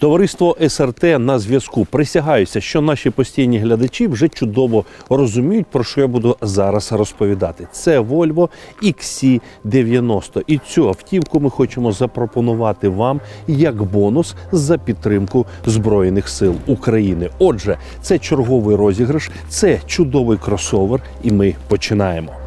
Товариство СРТ на зв'язку. Присягаюся, що наші постійні глядачі вже чудово розуміють, про що я буду зараз розповідати. Це Volvo XC90. І цю автівку ми хочемо запропонувати вам як бонус за підтримку Збройних сил України. Отже, це черговий розіграш, це чудовий кросовер, і ми починаємо.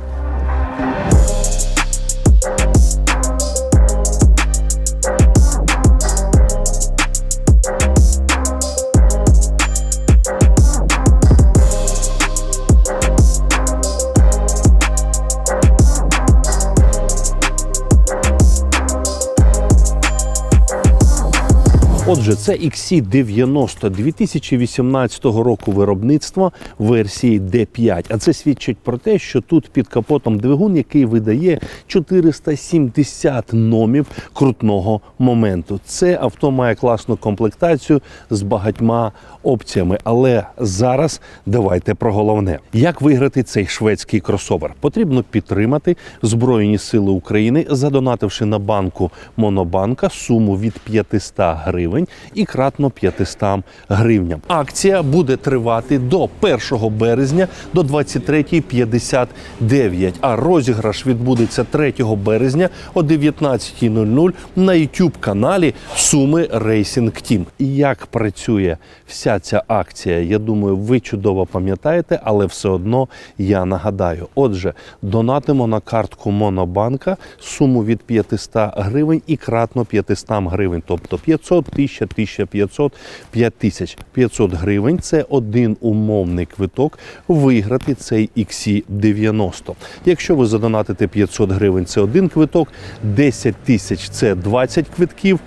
Отже, це XC90 2018 року виробництва версії D5. А це свідчить про те, що тут під капотом двигун, який видає 470 номів крутного моменту. Це авто має класну комплектацію з багатьма опціями. Але зараз давайте про головне: як виграти цей шведський кросовер? Потрібно підтримати Збройні Сили України, задонативши на банку Монобанка суму від 500 гривень і кратно 500 гривням. Акція буде тривати до 1 березня до 23.59, а розіграш відбудеться 3 березня о 19.00 на youtube каналі Суми Team. І як працює вся ця акція, я думаю, ви чудово пам'ятаєте, але все одно я нагадаю. Отже, донатимо на картку Монобанка суму від 500 гривень і кратно 500 гривень, тобто 500, 1000, 1500, 5500 гривень. Це один умовний квиток виграти цей XC90. Якщо ви задонатите 500 гривень, це один квиток, 10 тисяч це 20 квитків.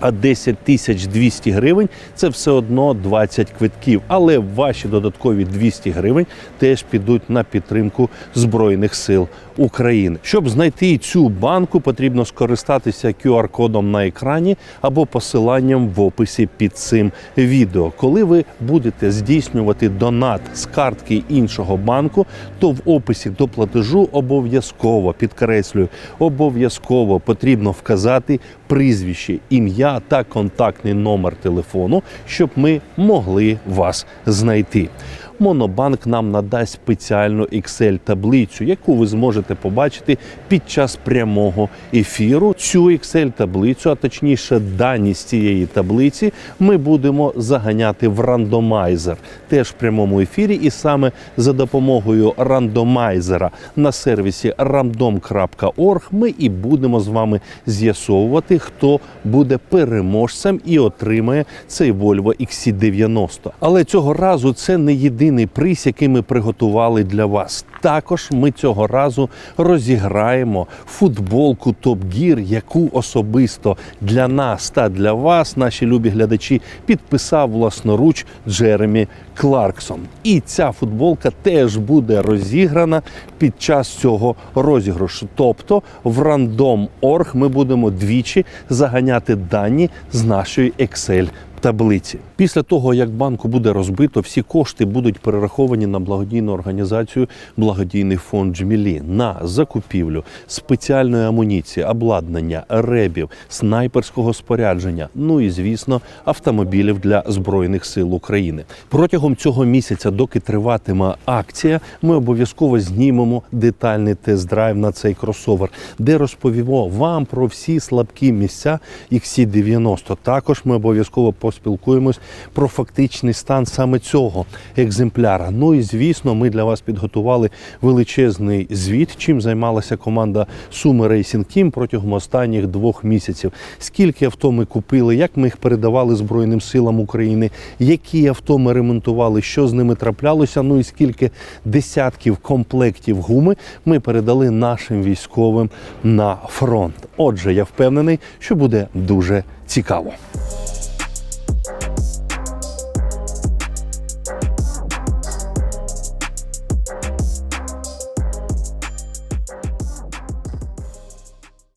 А 10 тисяч 200 гривень це все одно 20 квитків. Але ваші додаткові 200 гривень теж підуть на підтримку Збройних сил України. Щоб знайти цю банку, потрібно скористатися QR-кодом на екрані або посиланням в описі під цим відео. Коли ви будете здійснювати донат з картки іншого банку, то в описі до платежу обов'язково підкреслюю, обов'язково потрібно вказати прізвище, ім'я та контактний номер телефону, щоб ми могли вас знайти. Монобанк нам надасть спеціальну Excel-таблицю, яку ви зможете побачити під час прямого ефіру. Цю Excel-таблицю, а точніше, дані з цієї таблиці, ми будемо заганяти в рандомайзер, теж в прямому ефірі, і саме за допомогою рандомайзера на сервісі random.org ми і будемо з вами з'ясовувати, хто буде переможцем і отримає цей Volvo XC90. Але цього разу це не єдиний приз, який ми приготували для вас. Також ми цього разу розіграємо футболку Top Gear, яку особисто для нас та для вас, наші любі глядачі, підписав власноруч Джеремі Кларксон. І ця футболка теж буде розіграна під час цього розіграшу. Тобто в Random.org ми будемо двічі заганяти дані з нашої Excel таблиці. Після того, як банку буде розбито, всі кошти будуть перераховані на благодійну організацію Благодійний фонд Джмілі на закупівлю спеціальної амуніції, обладнання, ребів, снайперського спорядження. Ну і звісно, автомобілів для збройних сил України. Протягом цього місяця, доки триватиме акція, ми обов'язково знімемо детальний тест-драйв на цей кросовер, де розповімо вам про всі слабкі місця XC90. Також ми обов'язково поспілкуємось про фактичний стан саме цього екземпляра. Ну і звісно, ми для вас підготували величезний звіт, чим займалася команда Суми Racing Team протягом останніх двох місяців. Скільки авто ми купили, як ми їх передавали Збройним силам України, які авто ми ремонтували, що з ними траплялося. Ну і скільки десятків комплектів гуми ми передали нашим військовим на фронт. Отже, я впевнений, що буде дуже цікаво.